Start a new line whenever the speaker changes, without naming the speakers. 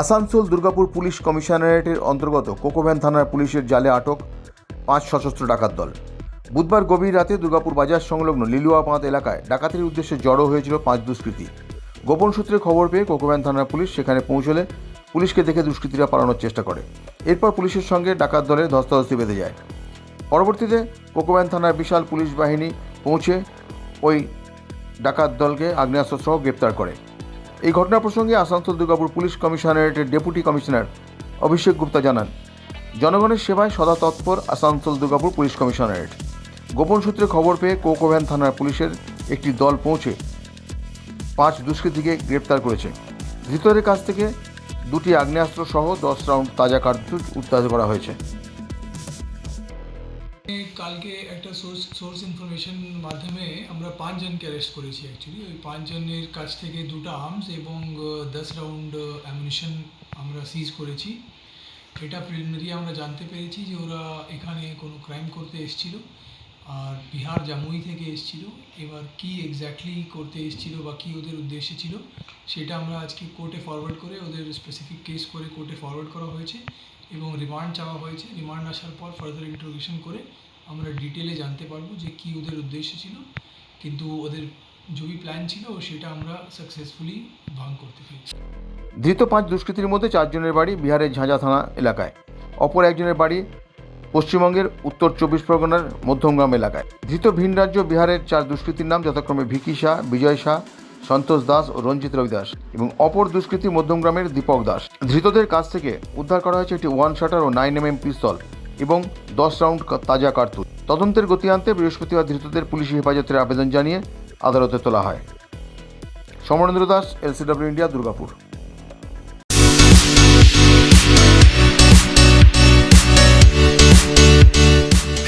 Asansol Durgapur police কমিশনারেটের অন্তর্গত কোকোভ্যান থানার পুলিশের জালে আটক পাঁচ সশস্ত্র ডাকাত দল। বুধবার গভীর রাতে দুর্গাপুর বাজার সংলগ্ন লিলুয়া পাঁত এলাকায় ডাকাতির উদ্দেশ্যে জড়ো হয়েছিল পাঁচ দুষ্কৃতী। গোপন সূত্রে খবর পেয়ে কোকোভ্যান থানার পুলিশ সেখানে পৌঁছলে পুলিশকে দেখে দুষ্কৃতীরা পালানোর চেষ্টা করে। এরপর পুলিশের সঙ্গে ডাকাত দলের ধস্তাধস্তি বেঁধে যায়। পরবর্তীতে কোকোভ্যান থানার বিশাল পুলিশ বাহিনী পৌঁছে ওই ডাকাত দলকে আগ্নেয়াস্ত্রসহ গ্রেপ্তার করে। এই ঘটনা প্রসঙ্গে আসানসোল দুর্গাপুর পুলিশ কমিশনারেটের ডেপুটি কমিশনার অভিষেক গুপ্তা জানান, জনগণের সেবায় সদা তৎপর আসানসোল দুর্গাপুর পুলিশ কমিশনারেট। গোপন সূত্রে খবর পেয়ে কোকোভ্যান থানার পুলিশের একটি দল পৌঁছে পাঁচ দুষ্কৃতীকে গ্রেপ্তার করেছে। ধৃতদের কাছ থেকে দুটি আগ্নেয়াস্ত্র সহ দশ রাউন্ড তাজা কার্তুজ উদ্ধার করা হয়েছে।
কালকে একটা সোর্স সোর্স ইনফরমেশন মাধ্যমে আমরা পাঁচজনকে অ্যারেস্ট করেছি অ্যাকচুয়ালি ওই পাঁচজনের কাছ থেকে দুটো আর্মস এবং দশ রাউন্ড অ্যামিনিশন আমরা সিজ করেছি। এটা প্রিলিমিনারি আমরা জানতে পেরেছি যে ওরা এখানে কোনো ক্রাইম করতে এসেছিল। আর বিহার জামুই থেকে এসেছিল। এবার কি এক্স্যাক্টলি করতে এসেছিল বা কী ওদের উদ্দেশ্য ছিল, সেটা আমরা আজকে কোর্টে ফরওয়ার্ড করে ওদের স্পেসিফিক কেস করে কোর্টে ফরওয়ার্ড করা হয়েছে। এবং রিমান্ড চাওয়া হয়েছে। রিমান্ড আসার পর ফার্দার ইন্ট্রোগেশন করে আমরা ডিটেলে জানতে পারব যে কি ওদের উদ্দেশ্য ছিল। কিন্তু ওদের জবি প্ল্যান ছিল, সেটা আমরা সাকসেসফুলি ভাঙ করতে পেরেছি।
ধৃত পাঁচ দুষ্কৃতীর মধ্যে চারজনের বাড়ি বিহারের ঝাঁঝা থানা এলাকায়। অপর একজনের বাড়ি পশ্চিমবঙ্গের উত্তর চব্বিশ পরগনার মধ্যমগ্রাম এলাকায়। ধৃত ভিন রাজ্য বিহারের চার দুষ্কৃতীর নাম যথাক্রমে ভিকি শাহ, বিজয় শাহ সন্তোষ দাস ও রঞ্জিত রবি দাস এবং অপর দুষ্কৃতী মধ্যমগ্রামের দীপক দাস। ধৃতদের কাছ থেকে উদ্ধার করা হয়েছে একটি ওয়ান শাটার ও নাইন এম এম পিস্তল এবং দশ রাউন্ড তাজা কার্তুজ। তদন্তের গতি আনতে বৃহস্পতিবার ধৃতদের পুলিশি হেফাজতের আবেদন জানিয়ে আদালতে তোলা হয়। Samarendra Das LCW India Durgapur.